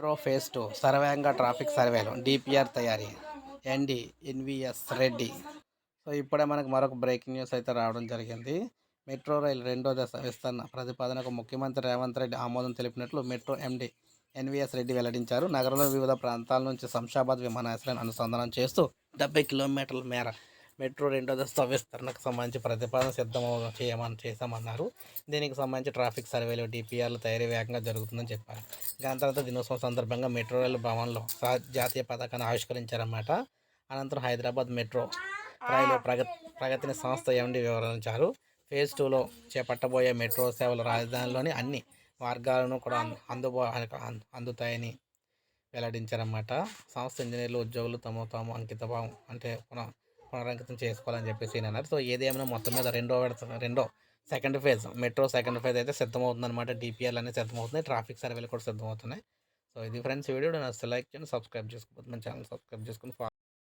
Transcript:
Metro phase two సర్వేంగ traffic సర్వేలు DPR తయారీ ఎన్డి ఎన్విఎస్ రెడ్డి సో ఇప్పుడే మనకు మరొక బ్రేకింగ్ న్యూస్ అయితే రావడం జరిగింది. మెట్రో రైలు రెండో దశ విస్తరణ ప్రతిపాదనకు ముఖ్యమంత్రి రేవంత్ రెడ్డి ఆమోదం తెలిపినట్లు మెట్రో ఎండి ఎన్విఎస్ రెడ్డి వెల్లడించారు. నగరంలో వివిధ ప్రాంతాల నుంచి శంషాబాద్ విమానాశ్రయాన్ని అనుసంధానం చేస్తూ డెబ్బై కిలోమీటర్ల మేర మెట్రో రెండో దశ విస్తరణకు సంబంధించి ప్రతిపాదన సిద్ధం చేయమని చేశామన్నారు. దీనికి సంబంధించి ట్రాఫిక్ సర్వేలు డిపిఆర్లు తయారీ వేగంగా జరుగుతుందని చెప్పారు. గణతంత్ర దినోత్సవం సందర్భంగా మెట్రో రైలు భవన్లో జాతీయ పతాకాన్ని ఆవిష్కరించారన్నమాట. అనంతరం హైదరాబాద్ మెట్రో రైలు ప్రగతి ప్రగతిని సంస్థ ఎండి వివరించారు. ఫేజ్ టూలో చేపట్టబోయే మెట్రో సేవలు రాజధానిలోని అన్ని మార్గాలను కూడా అందు- అందుబా అందుతాయని వెల్లడించారన్నమాట. సంస్థ ఇంజనీర్లు ఉద్యోగులు తమ తాము అంకితభావం అంటే పునః పునరంకితం చేసుకోవాలని చెప్పేసి ఈయన అన్నారు. సో ఏదేమైనా మొత్తం మీద రెండో విడత రెండో second phase metro second phase అయితే సిద్ధమవుతుంది అనమాట డిపిఎల్ అనేది సిద్ధమవుతున్నాయి ట్రాఫిక్ సర్వేలు కూడా సిద్ధమవుతున్నాయి. సో ఇది ఫ్రెండ్స్ వీడియో నచ్చితే లైక్ చేయండి సబ్స్క్రైబ్ చేసుకోకపోతే మన ఛానల్ సబ్స్క్రైబ్ చేసుకుని